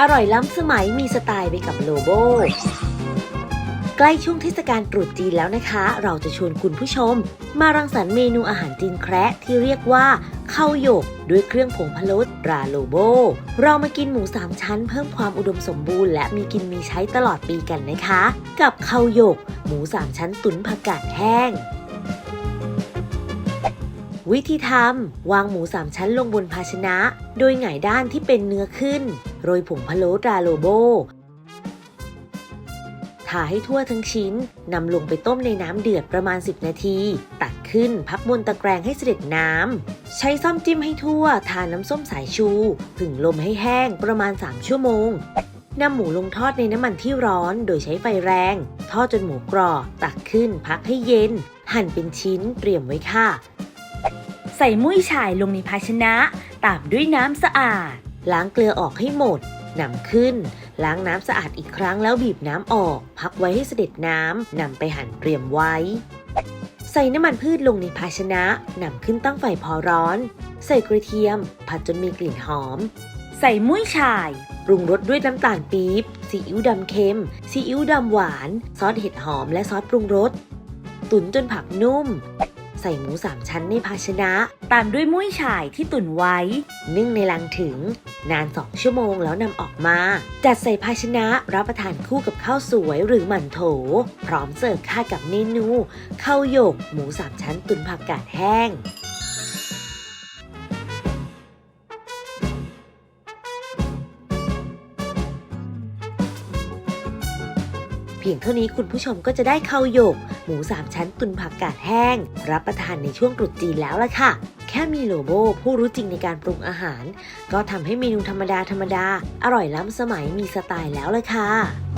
อร่อยล้ำสมัยมีสไตล์ไปกับโลโบ ใกล้ช่วงเทศกาลตรุษจีนแล้วนะคะ เราจะชวนคุณผู้ชม มารังสรรค์เมนูอาหารจีนแคระที่เรียกว่าข้าวหยก ด้วยเครื่องผงพะโล้ตราโลโบ เรามากินหมูสามชั้นเพิ่มความอุดมสมบูรณ์และมีกินมีใช้ตลอดปีกันนะคะ กับข้าวหยก หมูสามชั้นตุ๋นผักกาดแห้ง วิธีทำ วางหมูสามชั้นลงบนภาชนะ โดยหงายด้านที่เป็นเนื้อขึ้น โรยผงพะโล้ตราโลโบทาให้ทั่วทั้งชิ้น นำลงไปต้มในน้ำเดือดประมาณ 10 นาที ตักขึ้นพักบนตะแกรงให้เสด็จน้ำ ใช้ซ่อมจิ้มให้ทั่ว ทาน้ำส้มสายชู ผึ่งลมให้แห้งประมาณ 3 ชั่วโมงนำหมูลงทอดในน้ำมันที่ร้อนโดยใช้ไฟแรง ทอดจนหมูกรอบตักขึ้นพักให้เย็น หั่นเป็นชิ้นเตรียมไว้ค่ะ ใส่มุ้ยฉ่ายลงในภาชนะ ตามด้วยน้ำสะอาด ล้างเกลือออกให้หมดนำขึ้น ล้างน้ำสะอาดอีกครั้งแล้วบีบน้ำออก พักไว้ให้เสด็จน้ำนำไปหั่นเตรียมไว้ ใส่น้ำมันพืชลงในภาชนะนำขึ้นตั้งไฟพอร้อน ใส่กระเทียม ผัดจนมีกลิ่นหอม ใส่มุ้ยฉ่ายปรุงรสด้วยน้ำตาลปี๊บซีอิ๊วดำเค็มซีอิ๊วดำหวาน ซอสเห็ดหอมและซอสปรุงรส ตุ๋นจนผักนุ่ม ใส่หมูสามชั้นในภาชนะ ตามด้วยมุ้ยฉ่ายที่ตุ๋นไว้ นึ่งในลังถึง นาน 2 ชั่วโมงแล้วนำออกมา จัดใส่ภาชนะรับประทานคู่กับข้าวสวยหรือหมั่นโถ พร้อมเสิร์ฟค่ากับเมนูข้าวหยก หมูสามชั้นตุนผักกาดแห้ง พียงเท่านี้คุณผู้ชมก็จะได้ข้าวหยก หมูสามชั้นตุนผักกาดแห้ง รับประทานในช่วงตรุษจีนแล้วล่ะค่ะ แค่มีโลโบผู้รู้จริงในการปรุงอาหาร ก็ทำให้เมนูธรรมดาธรรมดา อร่อยล้ำสมัยมีสไตล์แล้วเลยค่ะ